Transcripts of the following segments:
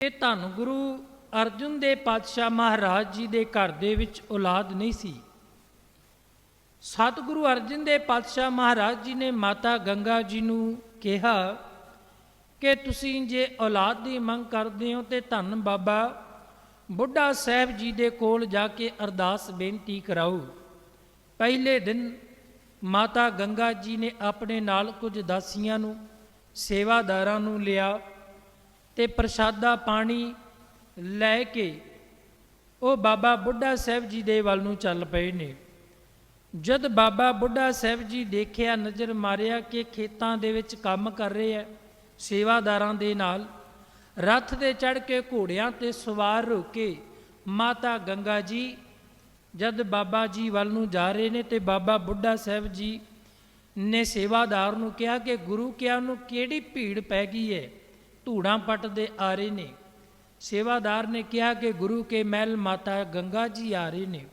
ਇਹ ਧੰਨ ਗੁਰੂ ਅਰਜੁਨ ਦੇ ਪਾਤਸ਼ਾਹ ਮਹਾਰਾਜ ਜੀ ਦੇ ਘਰ ਦੇ ਵਿੱਚ ਔਲਾਦ ਨਹੀਂ ਸੀ। ਸਤਿਗੁਰੂ ਅਰਜਨ ਦੇ ਪਾਤਸ਼ਾਹ ਮਹਾਰਾਜ ਜੀ ਨੇ ਮਾਤਾ ਗੰਗਾ ਜੀ ਨੂੰ ਕਿਹਾ ਕਿ ਤੁਸੀਂ ਜੇ ਔਲਾਦ ਦੀ ਮੰਗ ਕਰਦੇ ਹੋ ਤੇ ਧੰਨ ਬਾਬਾ, ਬੁੱਢਾ ਸਾਹਿਬ ਜੀ ਦੇ ਕੋਲ ਜਾ ਕੇ ਅਰਦਾਸ ਬੇਨਤੀ ਕਰਾਓ। ਪਹਿਲੇ ਦਿਨ ਮਾਤਾ ਗੰਗਾ ਜੀ ਨੇ ਆਪਣੇ ਨਾਲ ਕੁਝ ਦਾਸੀਆਂ ਨੂੰ, ਸੇਵਾਦਾਰਾਂ ਨੂੰ ਲਿਆ ਤੇ ਪ੍ਰਸ਼ਾਦਾ ਪਾਣੀ ਲੈ ਕੇ ਉਹ ਬਾਬਾ ਬੁੱਢਾ ਸਾਹਿਬ ਜੀ ਦੇ ਵੱਲ ਨੂੰ ਚੱਲ ਪਏ ਨੇ। ਜਦ ਬਾਬਾ ਬੁੱਢਾ ਸਾਹਿਬ ਜੀ ਦੇਖਿਆ, ਨਜ਼ਰ ਮਾਰਿਆ ਕਿ ਖੇਤਾਂ ਦੇ ਵਿੱਚ ਕੰਮ ਕਰ ਰਹੇ ਆ ਸੇਵਾਦਾਰਾਂ ਦੇ ਨਾਲ, ਰੱਥ ਤੇ ਚੜ ਕੇ ਘੋੜਿਆਂ ਤੇ ਸਵਾਰ ਹੋ ਕੇ ਮਾਤਾ ਗੰਗਾ ਜੀ, ਜਦ ਬਾਬਾ ਜੀ ਵੱਲ ਨੂੰ ਜਾ ਰਹੇ ਨੇ ਤੇ ਬਾਬਾ ਬੁੱਢਾ ਸਾਹਿਬ ਜੀ ਨੇ ਸੇਵਾਦਾਰ ਨੂੰ ਕਿਹਾ ਕਿ ਗੁਰੂ ਕਿਆ ਨੂੰ ਕਿਹੜੀ ਭੀੜ ਪੈ ਗਈ ਹੈ? ਧੂੜਾਂ ਪੱਟਦੇ ਆ ਰਹੇ ਨੇ। ਸੇਵਾਦਾਰ ਨੇ ਕਿਹਾ ਕਿ ਗੁਰੂ ਕੇ ਮਹਿਲ ਮਾਤਾ ਗੰਗਾ ਜੀ ਆ ਰਹੇ ਨੇ।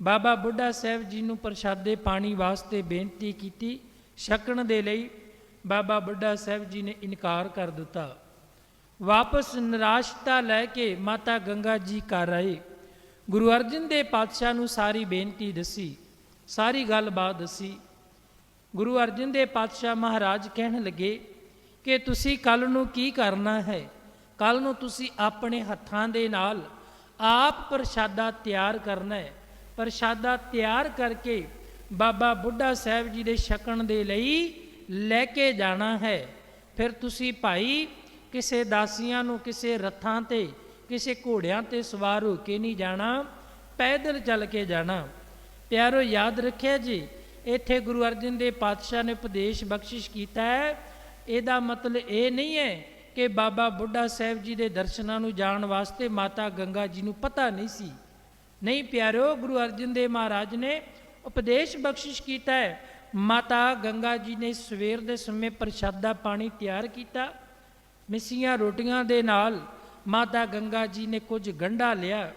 ਬਾਬਾ ਬੁੱਢਾ ਸਾਹਿਬ ਜੀ ਨੂੰ ਪ੍ਰਸ਼ਾਦੇ ਪਾਣੀ ਵਾਸਤੇ ਬੇਨਤੀ ਕੀਤੀ। ਛਕਣ ਦੇ ਲਈ ਬਾਬਾ ਬੁੱਢਾ ਸਾਹਿਬ ਜੀ ਨੇ ਇਨਕਾਰ ਕਰ ਦਿੱਤਾ। ਵਾਪਸ ਨਿਰਾਸ਼ਤਾ ਲੈ ਕੇ ਮਾਤਾ ਗੰਗਾ ਜੀ ਘਰ ਆਏ। ਗੁਰੂ ਅਰਜਨ ਦੇ ਪਾਤਸ਼ਾਹ ਨੂੰ ਸਾਰੀ ਬੇਨਤੀ ਦੱਸੀ, ਸਾਰੀ ਗੱਲਬਾਤ ਦੱਸੀ। ਗੁਰੂ ਅਰਜਨ ਦੇ ਪਾਤਸ਼ਾਹ ਮਹਾਰਾਜ ਕਹਿਣ ਲੱਗੇ ਕਿ ਤੁਸੀਂ ਕੱਲ ਨੂੰ ਕੀ ਕਰਨਾ ਹੈ? ਕੱਲ ਨੂੰ ਤੁਸੀਂ ਆਪਣੇ ਹੱਥਾਂ ਦੇ ਨਾਲ ਆਪ ਪ੍ਰਸ਼ਾਦਾ ਤਿਆਰ ਕਰਨਾ ਹੈ। ਪ੍ਰਸ਼ਾਦਾ ਤਿਆਰ ਕਰਕੇ ਬਾਬਾ ਬੁੱਢਾ ਸਾਹਿਬ ਜੀ ਦੇ ਛਕਣ ਦੇ ਲਈ ਲੈ ਕੇ ਜਾਣਾ ਹੈ। ਫਿਰ ਤੁਸੀਂ ਭਾਈ ਕਿਸੇ ਦਾਸੀਆਂ ਨੂੰ ਕਿਸੇ ਰੱਥਾਂ ਤੇ, ਕਿਸੇ ਘੋੜਿਆਂ ਤੇ ਸਵਾਰ ਹੋ ਕੇ ਨਹੀਂ ਜਾਣਾ, ਪੈਦਲ ਚੱਲ ਕੇ ਜਾਣਾ। ਪਿਆਰੋ, ਯਾਦ ਰੱਖਿਆ ਜੀ, ਇੱਥੇ ਗੁਰੂ ਅਰਜਨ ਦੇਵ ਪਾਤਸ਼ਾਹ ਨੇ ਉਪਦੇਸ਼ ਬਖਸ਼ਿਸ਼ ਕੀਤਾ ਹੈ ਇਹਦਾ ਮਤਲਬ ਇਹ ਨਹੀਂ ਹੈ ਕਿ ਬਾਬਾ ਬੁੱਢਾ ਸਾਹਿਬ ਜੀ ਦੇ ਦਰਸ਼ਨਾਂ ਨੂੰ ਜਾਣ ਵਾਸਤੇ ਮਾਤਾ ਗੰਗਾ ਜੀ ਨੂੰ ਪਤਾ ਨਹੀਂ ਸੀ। ਨਹੀਂ ਪਿਆਰਿਓ ਗੁਰੂ ਅਰਜਨ ਦੇਵ ਮਹਾਰਾਜ ਨੇ ਉਪਦੇਸ਼ ਬਖਸ਼ਿਸ਼ ਕੀਤਾ ਹੈ। ਮਾਤਾ ਗੰਗਾ ਜੀ ਨੇ ਸਵੇਰ ਦੇ ਸਮੇਂ ਪ੍ਰਸ਼ਾਦਾ ਪਾਣੀ ਤਿਆਰ ਕੀਤਾ। ਮਿੱਸੀਆਂ ਰੋਟੀਆਂ ਦੇ ਨਾਲ ਮਾਤਾ ਗੰਗਾ ਜੀ ਨੇ ਕੁਝ ਗੰਢਾ ਲਿਆ।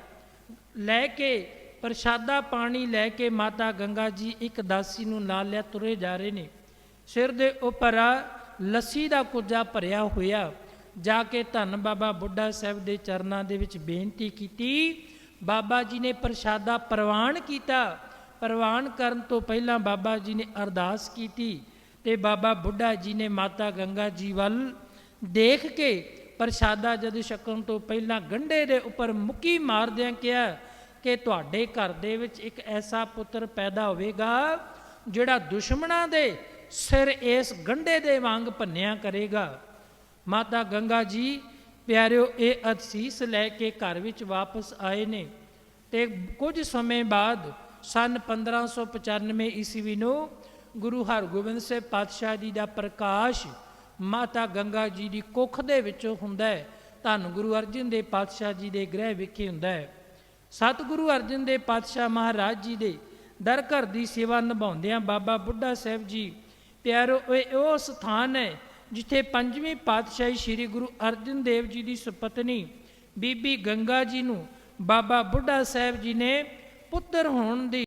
ਲੈ ਕੇ ਪ੍ਰਸ਼ਾਦਾ ਪਾਣੀ ਲੈ ਕੇ ਮਾਤਾ ਗੰਗਾ ਜੀ ਇੱਕ ਦਾਸੀ ਨੂੰ ਨਾਲ ਲਿਆ ਤੁਰੇ ਜਾ ਰਹੇ ਨੇ। ਸਿਰ ਦੇ ਉੱਪਰ ਲੱਸੀ ਦਾ ਕੁੱਜਾ ਭਰਿਆ ਹੋਇਆ, ਜਾ ਕੇ ਧੰਨ ਬਾਬਾ ਬੁੱਢਾ ਸਾਹਿਬ ਦੇ ਚਰਨਾਂ ਦੇ ਵਿੱਚ ਬੇਨਤੀ ਕੀਤੀ। ਬਾਬਾ ਜੀ ਨੇ ਪ੍ਰਸ਼ਾਦਾ ਪ੍ਰਵਾਨ ਕੀਤਾ। ਪ੍ਰਵਾਨ ਕਰਨ ਤੋਂ ਪਹਿਲਾਂ ਬਾਬਾ ਜੀ ਨੇ ਅਰਦਾਸ ਕੀਤੀ ਤੇ ਬਾਬਾ ਬੁੱਢਾ ਜੀ ਨੇ ਮਾਤਾ ਗੰਗਾ ਜੀ ਵੱਲ ਦੇਖ ਕੇ ਪ੍ਰਸ਼ਾਦਾ ਜਦ ਛਕਣ ਤੋਂ ਪਹਿਲਾਂ ਗੰਢੇ ਦੇ ਉੱਪਰ ਮੁੱਕੀ ਮਾਰਦਿਆਂ ਕਿਹਾ ਕਿ ਤੁਹਾਡੇ ਘਰ ਦੇ ਵਿੱਚ ਇੱਕ ਐਸਾ ਪੁੱਤਰ ਪੈਦਾ ਹੋਵੇਗਾ ਜਿਹੜਾ ਦੁਸ਼ਮਣਾਂ ਦੇ ਸਿਰ ਇਸ ਗੰਢੇ ਦੇ ਵਾਂਗ ਭੰਨਿਆ ਕਰੇਗਾ। ਮਾਤਾ ਗੰਗਾ ਜੀ, ਪਿਆਰਿਓ, ਇਹ ਅਸੀਸ ਲੈ ਕੇ ਘਰ ਵਿੱਚ ਵਾਪਸ ਆਏ ਨੇ ਤੇ ਕੁਝ ਸਮੇਂ ਬਾਅਦ ਸਨ 1595 ਈਸਵੀ ਨੂੰ ਗੁਰੂ ਹਰਗੋਬਿੰਦ ਸਾਹਿਬ ਪਾਤਸ਼ਾਹ ਜੀ ਦਾ ਪ੍ਰਕਾਸ਼ ਮਾਤਾ ਗੰਗਾ ਜੀ ਦੀ ਕੁੱਖ ਦੇ ਵਿੱਚੋਂ ਹੁੰਦਾ ਹੈ। ਧੰਨ ਗੁਰੂ ਅਰਜਨ ਦੇਵ ਪਾਤਸ਼ਾਹ ਜੀ ਦੇ ਗ੍ਰਹਿ ਵਿਖੇ ਹੁੰਦਾ ਹੈ। ਸਤਿਗੁਰੂ ਅਰਜਨ ਦੇਵ ਪਾਤਸ਼ਾਹ ਮਹਾਰਾਜ ਜੀ ਦੇ ਦਰ ਘਰ ਦੀ ਸੇਵਾ ਨਿਭਾਉਂਦਿਆਂ ਬਾਬਾ ਬੁੱਢਾ ਸਾਹਿਬ ਜੀ ਪਿਆਰੋ, ਇਹ ਉਹ ਸਥਾਨ ਹੈ ਜਿੱਥੇ ਪੰਜਵੀਂ ਪਾਤਸ਼ਾਹੀ ਸ੍ਰੀ ਗੁਰੂ ਅਰਜਨ ਦੇਵ ਜੀ ਦੀ ਸੁਪਤਨੀ ਬੀਬੀ ਗੰਗਾ ਜੀ ਨੂੰ ਬਾਬਾ ਬੁੱਢਾ ਸਾਹਿਬ ਜੀ ਨੇ ਪੁੱਤਰ ਹੋਣ ਦੀ